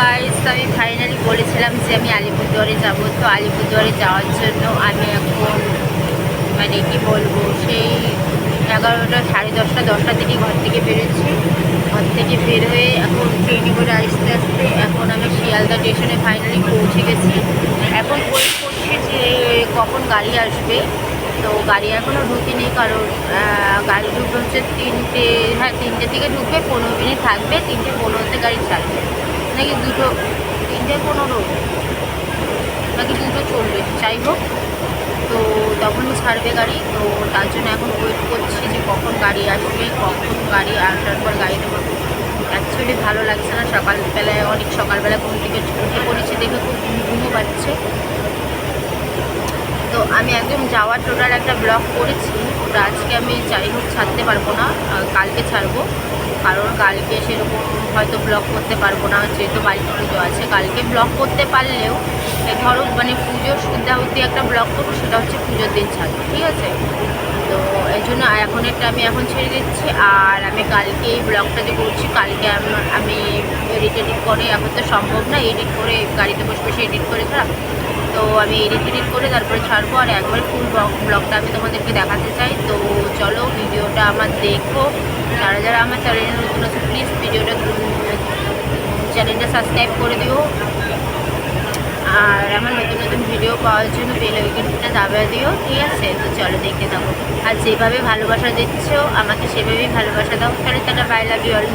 Guys আমি finally বলেছিলাম যে আমি আলিপুরদুয়ারে যাব, তো আলিপুরদুয়ারে যাওয়ার জন্য আমি এখন মানে কি বলব, সেই এগারোটা, সাড়ে দশটা দশটা থেকে ঘর থেকে বেরোচ্ছি। ঘর থেকে বের হয়ে এখন ট্রেনে করে আসতে আসতে এখন আমি শিয়ালদা স্টেশনে ফাইনালি পৌঁছে গেছি। এখন করছি যে কখন গাড়ি আসবে। তো গাড়ি এখনও ঢুকিনি কারণ গাড়ি ঢুকবে হচ্ছে তিনটে হ্যাঁ তিনটে থেকে ঢুকবে, পনেরো মিনিট থাকবে, তিনটে পনেরোতে গাড়ি ছাড়বে। নাকি দুটো? তিনটে পনেরো। নাকি দুটো চল্লিশ যাই হোক, তো তখনই ছাড়বে গাড়ি, তো তার জন্য এখন ওয়েট করছি যে কখন গাড়ি আসবে, কখন গাড়ি আসার পর গাড়ি দেবো অ্যাকচুয়ালি ভালো লাগছে না, সকালবেলায়, অনেক সকালবেলা ঘুম থেকে উঠে পড়েছি দেখে খুব ঘুম ঘুমও পাচ্ছে। তো আমি একদম যাওয়ার টোটাল একটা ব্লগ করেছি। ওটা আজকে আমি যাই হোক ছাড়তে পারব না কালকে ছাড়বো। কারণ কালকে সেরকম হয়তো ব্লগ করতে পারব না, যেহেতু বাড়িতে পুজো আছে। কালকে ব্লগ করতে পারলেও ধরো মানে পুজোর সুবিধাবতী একটা ব্লগ করব, সেটা হচ্ছে পুজোর দিন ছাড়বো, ঠিক আছে? তো এই জন্য এখন একটা আমি এখন ছেড়ে দিচ্ছি, আর আমি কালকে এই ব্লগটা যে করছি, কালকে আমি এডিট এডিট করে, এখন তো সম্ভব না এডিট করে গাড়িতে বসে বসে এডিট করে ছাড়া তো আমি এডিট এডিট করে তারপরে ছাড়বো আর একবার ফুল ব্লগটা আমি তোমাদেরকে দেখাতে চাই। তো চলো ভিডিওটা আমার দেখো। যারা যারা আমার চ্যানেলে নতুন আছে প্লিজ ভিডিওটা চ্যানেলটা সাবস্ক্রাইব করে দিও। আর আমার নতুন নতুন ভিডিও পাওয়ার জন্য বেল আইকনটা দাবিয়ে দিও, ঠিক আছে? তো চলো দেখতে থাকো। আর যেভাবে ভালোবাসা দিচ্ছ, আমাকে সেভাবেই ভালোবাসা দাও। তাহলে তারা বাই লাভ অল